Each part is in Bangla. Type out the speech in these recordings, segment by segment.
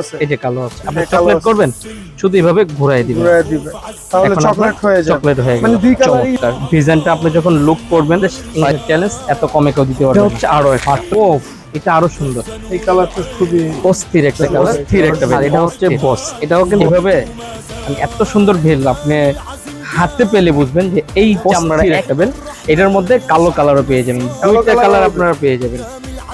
আছে। এই যে কালো আছে। আপনি চকলেট করবেন শুধু এইভাবে ঘুরাই দিবেন। ঘুরে দিবে তাহলে চকলেট হয়ে যাবে। চকলেট হয়ে মানে দুই কালারই ডিজাইনটা আপনি যখন লুক করবেন চ্যালেঞ্জ এত কমে কেউ দিতে পারবে হচ্ছে আরও একটা ও এটা আরও সুন্দর। এই কালারটা খুবই অস্থির একটা কালার স্থির একটা বেল এটা হচ্ছে বস এটাও কিন্তু এভাবে মানে এত সুন্দর বেল আপনি হাতে পেলে বুঝবেন যে এই চামড়ার একটা বেল এটার মধ্যে কালো কালারও পেয়ে যাবেন। দুইটা কালার আপনারা পেয়ে যাবেন।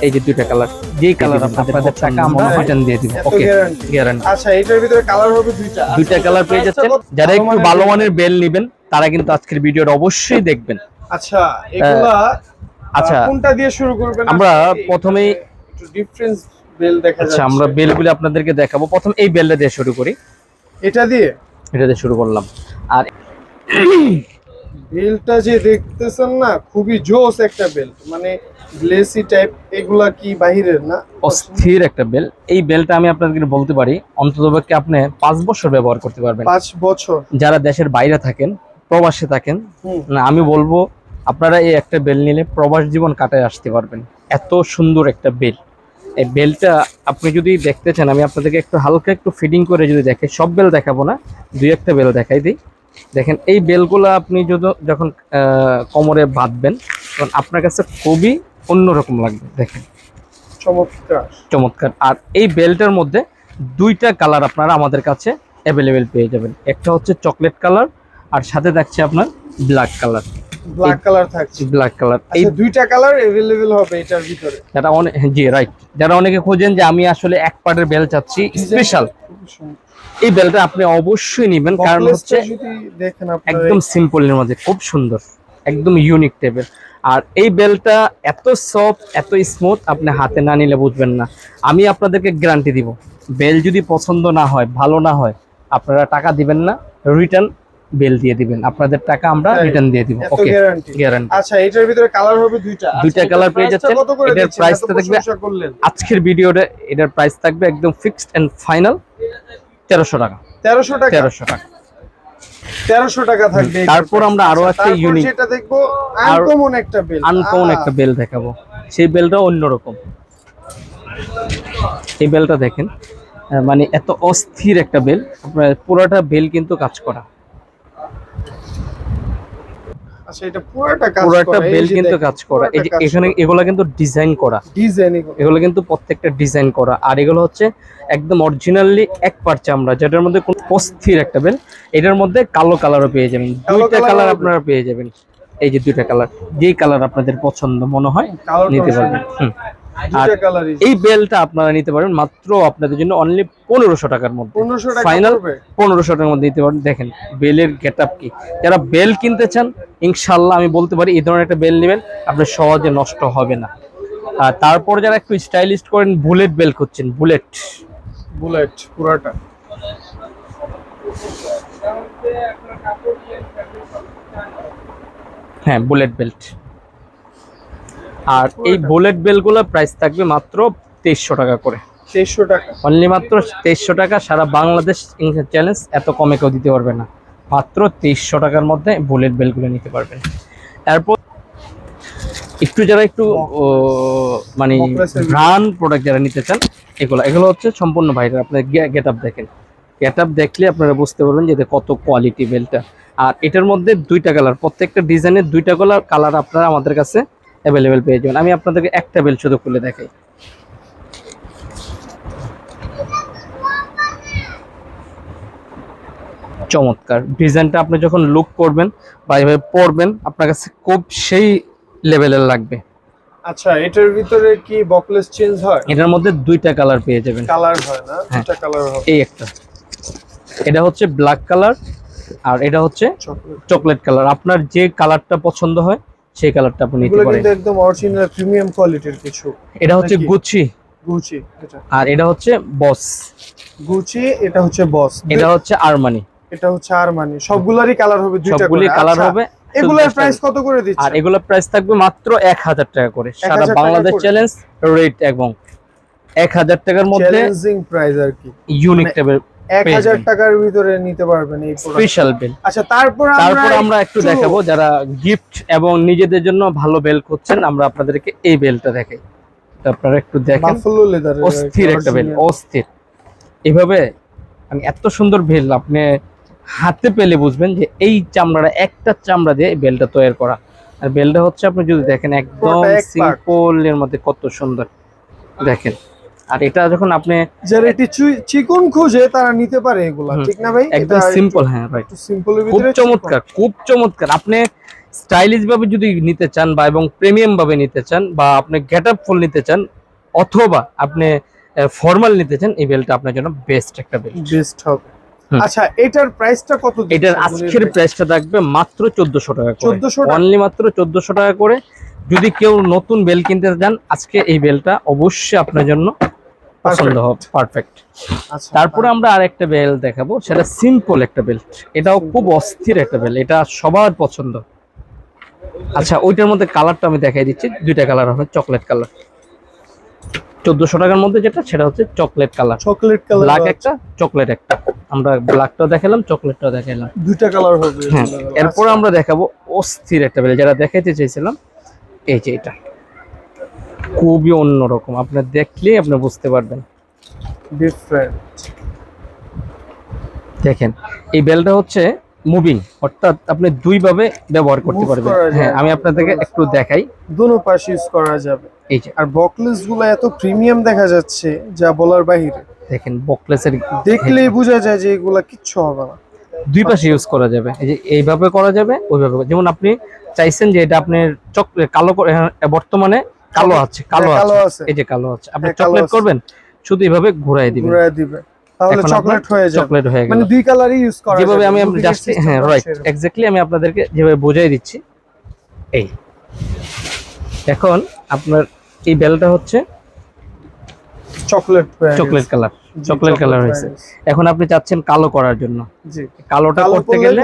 এই যে দুইটা কালার যেই কালার আপনাদের টাকা আমরা রিটার্ন দিয়ে দিব। ওকে গ্যারান্টি আচ্ছা এটার ভিতরে কালার হবে দুইটা। দুইটা আচ্ছা, কালার পেয়ে যাচ্ছেন। যারা একটু ভালো মানের বেল নেবেন তারা কিন্তু আজকের ভিডিওটা অবশ্যই দেখবেন। আচ্ছা এগুলা আচ্ছা কোনটা দিয়ে শুরু করবেন? আমরা প্রথমেই- একটু ডিফারেন্স বেল দেখা আচ্ছা আমরা বেলগুলি আপনাদেরকে দেখাবো। প্রথম এই বেলটা দিয়ে শুরু করি। এটা দিয়ে? এটা দিয়ে শুরু করলাম। আর বেলটা যে দেখতেছেন না খুবই জোস একটা বেল মানে গ্লেসি টাইপ এগুলা কি বাহিরের না? অস্থির একটা বেল। এই বেলটা আমি আপনাদেরকে বলতে পারি অন্ততপক্ষে আপনি পাঁচ বছর ব্যবহার করতে পারবেন। পাঁচ বছর। যারা দেশের বাইরে থাকেন প্রবাসে থাকেন না আমি বলব আপনারা এই একটা বেল নিলে প্রবাস জীবন কাটায় আসতে পারবেন। এত সুন্দর একটা বেল। এই বেলটা আপনি যদি দেখতে চান আমি আপনাদেরকে একটু হালকা একটু ফিডিং করে যদি দেখে সব বেল দেখাবো না দুই একটা বেল দেখাই দিই। দেখেন এই বেলগুলো আপনি যদি যখন কোমরে বাঁধবেন তখন আপনার কাছে খুবই অন্যরকম লাগবে দেখেন। চমৎকার। চমৎকার। আর এই বেল্টের মধ্যে দুইটা কালার আপনারা আমাদের কাছে অ্যাভেলেবেল পেয়ে যাবেন। একটা হচ্ছে চকলেট কালার আর সাথে দেখছে আপনার ব্ল্যাক কালার। ব্ল্যাক কালার থাকছে ব্ল্যাক কালার এই আচ্ছা দুইটা কালার अवेलेबल হবে এটার ভিতরে যারা অনেক জি রাইট যারা অনেকে খোঁজেন যে আমি আসলে এক পার্টের বেল চাচ্ছি স্পেশাল খুবই সুন্দর। এই বেলটা আপনি অবশ্যই নেবেন কারণ Bockless হচ্ছে টা যদি দেখেন আপনারা একদম সিম্পলের মধ্যে খুব সুন্দর একদম ইউনিক টাইপের আর এই বেলটা এত সফট এত স্মুথ আপনি হাতে না নিলে বুঝবেন না আমি আপনাদেরকে গ্যারান্টি দিব বেল যদি পছন্দ না হয় ভালো না হয় আপনারা টাকা দিবেন না রিটার্ন বেল দিয়ে দিবেন। আপনাদের টাকা আমরা রিটার্ন দিয়ে দিব। ওকে গ্যারান্টি আচ্ছা এটার ভিতরে কালার হবে দুইটা। দুইটা colour পেয়ে যাচ্ছেন। এটার price দেখবে- আজকের ভিডিওটা এটার প্রাইস থাকবে একদম ফিক্সড এন্ড ফাইনাল তেরোশো টাকা। 1300 টাকা। তেরোশো টাকা। 1300 টাকা থাকবে তারপর আমরা আরও একটা unique- যেটা দেখব আনকমন একটা বেল আনকমন একটা বেল দেখাবো। সেই বেলটা অন্যরকম এই বেলটা দেখেন। মানে এত অস্থির একটা বেল আপনার পুরোটা বেল কিন্তু কাজ করা। আচ্ছা এটা পুরোটা কাজ পুরোটা বেল কিন্তু কাজ করা। এই যে এখানে এগুলো কিন্তু ডিজাইন করা। ডিজাইন এগুলো। কিন্তু প্রত্যেকটা ডিজাইন করা। আর এগুলো হচ্ছে একদম অরিজিনালি এক পার চামড়া যেটার মধ্যে কোনো অস্থির একটা বেল এটার মধ্যে কালো কালারও পেয়ে যাবেন। দুইটা কালার আপনারা পেয়ে যাবেন। এই যে দুইটা কালার যেই কালার আপনাদের পছন্দ মনে হয় নিতে পারবেন। হুম। দুইটা কালারই এই বেলটা আপনারা নিতে পারবেন মাত্র আপনাদের জন্য অনলি পনেরোশো টাকার মধ্যে। ফাইনাল পনেরোশো টাকার মধ্যে নিতে পারবেন দেখেন বেলের গেট কি? যারা বেল কিনতে চান ইনশাল্লাহ আমি বলতে পারি এই ধরনের একটা বেল নেবেন আপনার সহজে নষ্ট হবে না। আর তারপর যারা একটু স্টাইলিস্ট করেন বুলেট বেল করছেন বুলেট বুলেট পুরোটা। হ্যাঁ বুলেট বেল্ট আর এই বুলেট বেলগুলোর প্রাইস থাকবে মাত্র তেইশশো টাকা করে। 600 টাকা। অনলি মাত্র তেইশশো টাকা সারা বাংলাদেশ চ্যালেঞ্জ এত কমে কেউ দিতে পারবে না। মাত্র তেইশশো টাকার মধ্যে বুলেট বেলগুলো নিতে পারবেন। তারপর একটু যারা একটু মানে ব্রান্ড প্রোডাক্ট যারা নিতে চান এগুলো এগুলো হচ্ছে সম্পূর্ণ বাইরে আপনার গেট আপ দেখেন। গেট আপ দেখলে আপনারা বুঝতে পারবেন যে কত কোয়ালিটি বেলটা আর এটার মধ্যে দুইটা কালার প্রত্যেকটা ডিজাইনের দুইটা কালার কালার আপনারা আমাদের কাছে অ্যাভেলেবেল পেয়ে যাবেন। আমি আপনাদেরকে একটা বেল শুধু খুলে দেখাই। চমৎকার। ডিজাইনটা আপনি যখন লুক করবেন বা এভাবে পরবেন আপনার কাছে খুব সেই লেভেলের লাগবে। আচ্ছা এটার ভিতরে কি বকলেস চেঞ্জ হয়? এটার মধ্যে দুইটা কালার পেয়ে যাবেন। কালার হয় না হ্যাঁ। দুটা কালার হবে। এই একটা। এটা হচ্ছে ব্ল্যাক কালার আর এটা হচ্ছে চকলেট কালার আপনার যে কালারটা পছন্দ হয় সেই কালারটা আপনি নিতে পারেন। কিন্তু একদম অরিজিনাল প্রিমিয়াম কোয়ালিটির কিছু। এটা হচ্ছে গুচি গুচি এটা। আর এটা হচ্ছে বস গুচি এটা হচ্ছে বস এটা হচ্ছে আরমানি এটা হচ্ছে আরমানি সবগুলারই কালার হবে দুইটা সবগুলি করে। কালার আচ্ছা, হবে এগুলোর প্রাইস কত করে দিচ্ছে? আর এগুলোর প্রাইস থাকবে মাত্র এক হাজার টাকা করে। সারা বাংলাদেশ চ্যালেঞ্জ রেট এবং এক হাজার টাকার মধ্যে চ্যালেঞ্জিং প্রাইস আর কি। ইউনিক মানে টাইপের এক পেয়ে হাজার যাবেন। টাকার ভিতরে নিতে পারবেন এই স্পেশাল বেল আচ্ছা তারপর তারপর আমরা একটু দেখাবো যারা গিফট এবং নিজেদের জন্য ভালো বেল খুঁজছেন আমরা আপনাদেরকে এই বেলটা দেখাই। আপনারা একটু দেখেন। বাফলো লেদার অস্থির একটা বেল অস্থির। এভাবে মানে এত সুন্দর বেল আপনি হাতে পেলে বুঝবেন যে এই চামড়াটা একটা চামড়া দিয়ে বেলটা তৈরি করা। আর বেলটা হচ্ছে আপনি যদি দেখেন একদম সিম্পল এর মধ্যে কত সুন্দর। দেখেন। আর এটা যখন আপনি যারা এটি চিকন খুঁজে তারা নিতে পারে এগুলা ঠিক না ভাই? একদম সিম্পল হ্যাঁ ভাই সিম্পলের খুব ভিতরে চমৎকার খুব চমৎকার। আপনি স্টাইলিশ ভাবে যদি নিতে চান বা এবং প্রিমিয়াম ভাবে নিতে চান বা আপনি গেট আপ ফুল নিতে চান অথবা আপনি ফর্মাল নিতে চান এই বেলটা আপনার জন্য বেস্ট একটা বেল বেস্ট হবে। আচ্ছা এটার প্রাইসটা কত এটার আজকের প্রাইসটা থাকবে মাত্র চোদ্দশো টাকা করে। 1400 টাকা? অনলি মাত্র চোদ্দশো টাকা করে। যদি কেউ নতুন বেল কিনতে চান আজকে এই বেলটা অবশ্যই আপনার জন্য পছন্দ হবে পারফেক্ট আচ্ছা তারপরে আমরা আরেকটা বেল দেখাবো সেটা সিম্পল একটা বেল্ট এটাও খুব অস্থির একটা বেল এটা সবার পছন্দ। আচ্ছা ওইটার মধ্যে কালারটা আমি দেখাই দিচ্ছি দুইটা কালার হবে চকলেট কালার চোদ্দশো টাকার মধ্যে যেটা সেটা হচ্ছে chocolate colour chocolate colour black একটা চকলেট একটা। আমরা ব্ল্যাকটাও দেখালাম চকলেটটাও দেখালাম। দুইটা কালার হবে হ্যাঁ এরপর আমরা দেখাবো অস্থির একটা বেল যেটা দেখাইতে চাইছিলাম এই যে এটা। খুবই অন্যরকম। আপনার দেখলেই আপনি বুঝতে পারবেন। ডিফারেন্ট দেখেন এই বেলটা হচ্ছে মুভিং অর্থাৎ আপনি দুইভাবে ব্যবহার করতে পারবেন। হ্যাঁ আমি আপনাদেরকে একটু দেখাই। দুনো পাশে ইউজ করা যাবে। এই যে। আর বকলেসগুলো এত প্রিমিয়াম দেখা যাচ্ছে যা বলার বাহিরে। দেখেন বকলেসের দেখলেই বোঝা যায় যে এগুলা কিচ্ছু হবে না। দুই পাশে ইউজ করা যাবে। এই যে এইভাবে করা যাবে ওইভাবে। যেমন আপনি চাইছেন যে এটা আপনার চক কালো হ্যাঁ, বর্তমানে কালো আছে কালো হ্যাঁ, কালো আছে। এই যে কালো আছে। আপনি হ্যাঁ, চকলেট করবেন শুধু এইভাবে ঘুরাই দিবেন। ঘুরায় দিবে। তাহলে এখন চকলেট হয়ে যাবে। চকলেট হয়ে গেল। মানে দুই কালারই ইউজ করা যেভাবে আমি জাস্ট হ্যাঁ রাইট এক্স্যাক্টলি আমি আপনাদেরকে যেভাবে বোঝাই দিচ্ছি এই। এখন আপনার এই বেলটা হচ্ছে chocolate chocolate colour chocolate colour হয়েছে। এখন আপনি চাচ্ছেন কালো করার জন্য। জি। কালোটা কালো করতে গেলে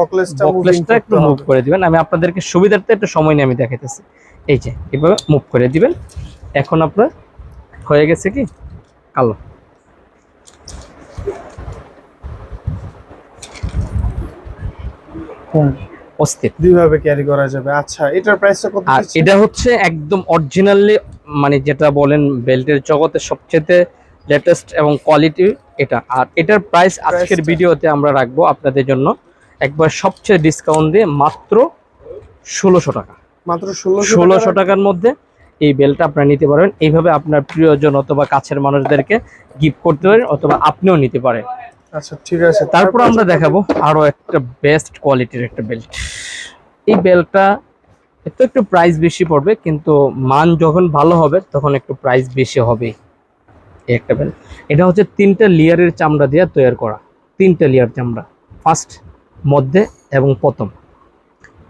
বকলেসটা বকলেসটা একটু মুভ করে দিবেন। আমি আপনাদেরকে সুবিধার্থে একটু সময় নিয়ে আমি দেখাইতেছি। এই যে এভাবে মুভ করে দিবেন। এখন আপনার হয়ে গেছে কি? কালো। অস্থির। দুইভাবে ক্যারি করা যাবে। আচ্ছা এটার প্রাইসটা কত আর এটা হচ্ছে একদম অরিজিনালি মানে যেটা বলেন বেল্টের জগতে সবচেয়ে লেটেস্ট এবং কোয়ালিটি এটা। আর এটার প্রাইস আজকের ভিডিওতে আমরা রাখব আপনাদের জন্য। একবার সবচেয়ে ডিসকাউন্ট দিয়ে মাত্র ষোলোশো টাকা। মাত্র ষোলোশো টাকার মধ্যে এই বেলটা আপনারা নিতে পারবেন। এইভাবে আপনার প্রিয়জন অথবা কাছের মানুষদেরকে গিফট করতে পারেন অথবা আপনিও নিতে পারেন। আচ্ছা ঠিক আছে। তারপর আমরা দেখাবো আরও একটা বেস্ট কোয়ালিটির একটা বেল্ট এই বেল্টটা একটু একটু প্রাইস বেশি পড়বে কিন্তু মান যখন ভালো হবে তখন একটু প্রাইস বেশি হবে। এই একটা বেল্ট এটা হচ্ছে তিনটা লেয়ারের চামড়া দিয়ে তৈরি করা। তিনটা লেয়ার চামড়া। ফার্স্ট মধ্যে এবং প্রথম।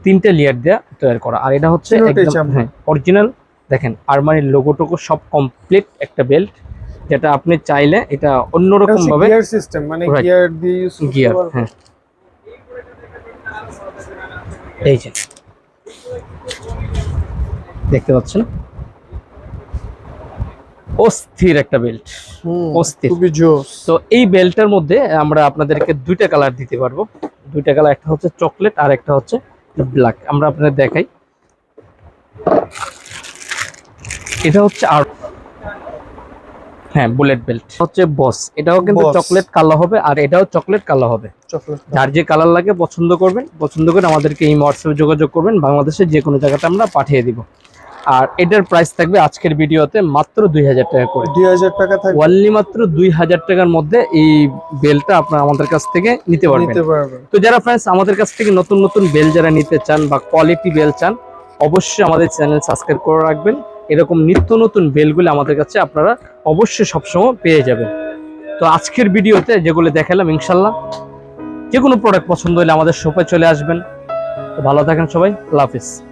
তিনটা লেয়ার দিয়ে তৈরি করা। আর এটা হচ্ছে একদম হ্যাঁ অরিজিনাল দেখেন আরমানির লোগো টোগো সব কমপ্লিট একটা বেল্ট যেটা আপনি চাইলে এটা অন্যরকম ভাবে গিয়ার সিস্টেম মানে গিয়ার দিয়ে ইউজ গিয়ার হ্যাঁ। এই যে। দেখতে পাচ্ছেন? অস্থির একটা বেল্ট অস্থির। তো এই বেল্টের মধ্যে আমরা আপনাদেরকে দুইটা কালার দিতে পারব। দুইটা কালার একটা হচ্ছে চকলেট আর একটা হচ্ছে ব্ল্যাক আমরা আপনাদের দেখাই। এটা হচ্ছে আর হ্যাঁ বুলেট বেল্ট হচ্ছে বস এটাও কিন্তু চকলেট কালো হবে আর এটাও চকলেট কালো হবে। চকলেট যার যে কালার লাগে পছন্দ করবেন। পছন্দ করে আমাদেরকে এই হোয়াটসঅ্যাপে যোগাযোগ করবেন। বাংলাদেশের যে কোনো জায়গাতে আমরা পাঠিয়ে দিব। আর এটার প্রাইস থাকবে আজকের ভিডিওতে মাত্র দুই হাজার টাকা করে। দুই হাজার টাকা থাকবে। ওয়ানলি মাত্র দুই হাজার টাকার মধ্যে এই বেলটা আপনারা আমাদের কাছ থেকে নিতে পারবেন। নিতে পারবেন। তো যারা ফ্রেন্ডস আমাদের কাছ থেকে নতুন নতুন বেল যারা নিতে চান বা কোয়ালিটি বেল চান অবশ্যই আমাদের চ্যানেল সাবস্ক্রাইব করে রাখবেন। এরকম নিত্য নতুন বেলগুলো আমাদের কাছে আপনারা অবশ্যই সবসময় পেয়ে যাবেন। তো আজকের ভিডিওতে যেগুলো দেখালাম ইনশাল্লাহ যে কোনো প্রোডাক্ট পছন্দ হলে আমাদের শপে চলে আসবেন। তো ভালো থাকেন সবাই আল্লাহ হাফিজ।